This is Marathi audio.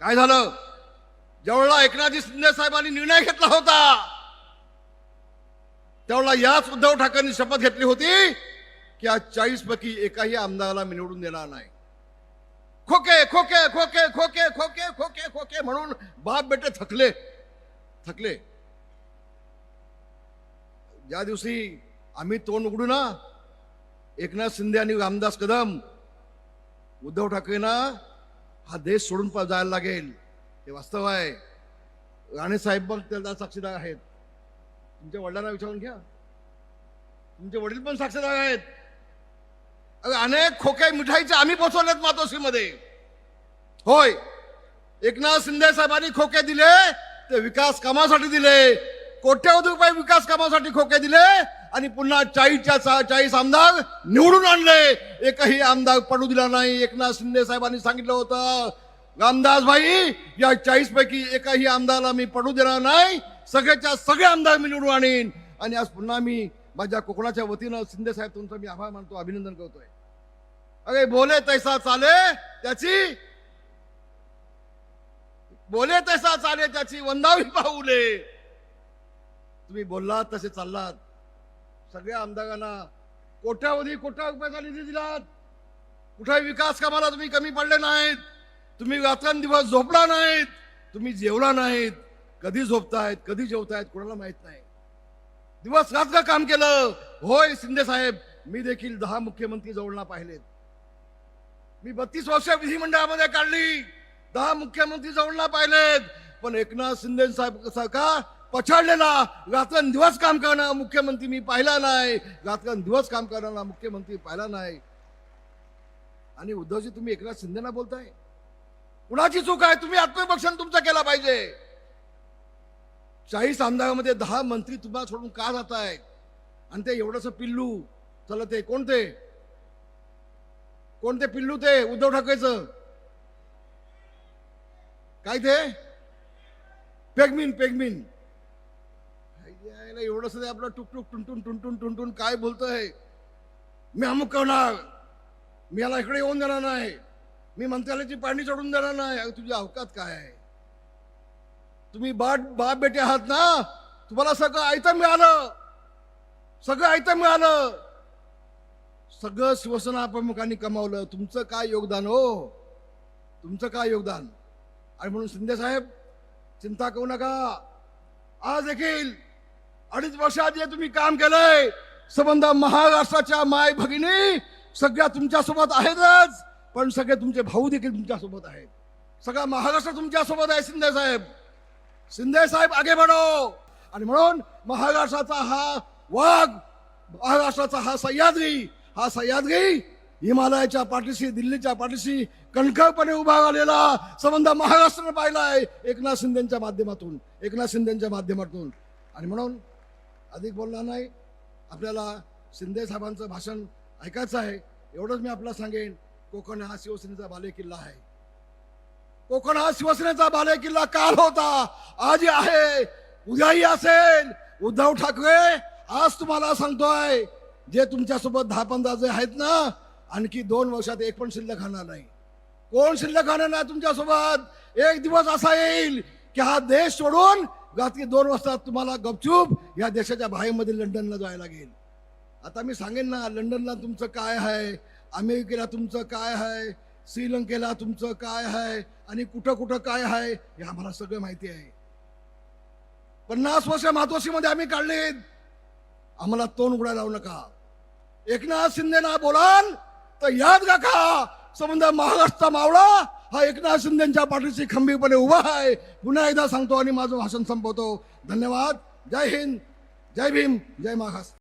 काय झालं? ज्यावेळेला एकनाथजी शिंदे साहेबांनी निर्णय घेतला होता. त्यावेळेला याच उद्धव ठाकरेंनी शपथ घेतली होती की आज चाळीस पैकी एकाही आमदाराला मी निवडून देणार नाही. खोके खोके खोके खोके खोके खोके खोके म्हणून बाप बेटे थकले. थकले. ज्या दिवशी आम्ही तोंड उघडू ना एकनाथ शिंदे आणि रामदास कदम उद्धव ठाकरेंना हा देश सोडून जायला लागेल. हे वास्तव आहे. राणेसाहेब पण त्याला साक्षीदार आहेत. तुमच्या वडिलांना विचारून घ्या. तुमचे वडील पण साक्षीदार आहेत. अरे अनेक खोके मिठाईचे आम्ही पोचवलेत मातोश्रीमध्ये. होय. एकनाथ शिंदे साहेबांनी खोके दिले ते विकास कामासाठी दिले. कोट्यवधी रुपये विकास कामासाठी खोके दिले आणि पुन्हा चाळीसच्या सहा चाळीस आमदार निवडून आणले. एकही आमदार पडू दिला नाही. एकनाथ शिंदे साहेबांनी सांगितलं होतं रामदास भाई या चाळीस पैकी एकाही आमदाराला मी पडू देणार नाही. सगळ्याच्या सगळे आमदार मी निवडून आणीन. आणि आज पुन्हा मी माझ्या कोकणाच्या वतीनं शिंदे साहेब तुमचा मी आभार मानतो अभिनंदन करतोय. अरे बोले तैसा चाले त्याची. बोले तैसा चाले त्याची वंदावी पाहुले तुम्ही बोललात तसे चाललात. सगळ्या आमदारांना कोट्यावधी कोट्या रुपयाचा निधी दिलात. कुठे विकास कामाला तुम्ही कमी पडले नाहीत. तुम्ही रात्रंदिवस झोपला नाहीत. तुम्ही जेवला नाहीत. कधी झोपतायत कधी जेवतायत कोणाला माहीत नाही. दिवस रात्र काम केलं. होय शिंदे साहेब मी देखील दहा मुख्यमंत्री जवळना पाहिलेत. मी बत्तीस वर्ष विधिमंडळामध्ये काढली. दहा मुख्यमंत्री जवळना पाहिलेत. पण एकनाथ शिंदे साहेब सारखा पछाडलेला. रात्रंदिवस काम करणारा मुख्यमंत्री मी पाहिला नाही. रात्रंदिवस काम करणारा मुख्यमंत्री पाहिला नाही. आणि उद्धवजी तुम्ही एकनाथ शिंदेना बोलताय? कुणाची चूक आहे? तुम्ही आत्मपक्षण तुमचा केला पाहिजे. चाळीस आमदारामध्ये दहा मंत्री तुम्हाला सोडून का जात आहेत आणि ते एवढंस पिल्लू. चला ते कोणते? कोणते पिल्लू ते? उद्धव ठाकरेचं. काय ते? पेगमिन पेगमिन. यायला एवढंच आपलं टुकटुक टुनटुन टुनटुन टुनटुन काय बोलतोय? मी अमुक करणार. मी याला इकडे येऊन देणार नाही. मी मंत्रालयाची पाणी चढून देणार नाही. तुझ्या तुझी अवकात काय आहे? तुम्ही बाट बाप बेटे आहात ना? तुम्हाला सगळं आयतं मिळालं. सगळं आयतं मिळालं. सगळं शिवसेना प्रमुखांनी कमावलं. तुमचं काय योगदान हो? तुमचं काय योगदान? आणि म्हणून शिंदे साहेब चिंता करू नका. आज देखील अडीच वर्षात जे तुम्ही काम केलंय. संबंध महाराष्ट्राच्या माय भगिनी सगळ्या तुमच्यासोबत आहेतच पण सगळे तुमचे भाऊ देखील तुमच्यासोबत आहेत. सगळा महाराष्ट्र तुमच्यासोबत आहे शिंदे साहेब. शिंदे साहेब आगे बढो. आणि म्हणून महाराष्ट्राचा हा वाघ महाराष्ट्राचा हा सह्याद्री हा सह्याद्री हिमालयाच्या पाठीशी दिल्लीच्या पाठीशी कणखळपणे उभा राहिलेला संबंध पाहिला पाहिलाय एकनाथ शिंदेच्या माध्यमातून एकनाथ शिंदेच्या माध्यमातून. आणि म्हणून अधिक बोलणार नाही. आपल्याला शिंदे साहेबांचं भाषण ऐकायचं आहे. एवढंच मी आपल्याला सांगेन. कोकण हा शिवसेनेचा बालेकिल्ला आहे. कोकण हा शिवसेनेचा बालेकिल्ला काल होता. आज आहे. उद्याही असेल. उद्धव ठाकरे आज तुम्हाला सांगतोय जे तुमच्यासोबत दहा पंधरा जे आहेत ना आणखी दोन वर्षात एक पण शिल्लक राहणार नाही. कोण शिल्लक राहणार नाही तुमच्यासोबत? एक दिवस असा येईल की हा देश सोडून रात्री दोन वाजता तुम्हाला गपचूप या देशाच्या बाहेरमध्ये लंडनला जायला लागेल. आता मी सांगेन ना लंडनला तुमचं काय आहे? अमेरिकेला तुमचं काय आहे? श्रीलंकेला तुमचं काय आहे? आणि कुठं कुठं काय आहे? हे आम्हाला सगळं माहिती आहे. पन्नास वर्ष मातोश्रीमध्ये आम्ही काढले आम्हाला तोंड उघडायला लावू नका. एकनाथ शिंदेना बोलाल तर याद का समजा महाराष्ट्र मावळा हा एकनाथ शिंदेच्या पाठीशी खंबीरपणे उभा आहे. पुन्हा एकदा सांगतो आणि माझं भाषण संपवतो. धन्यवाद. जय हिंद. जय भीम. जय महाराष्ट्र.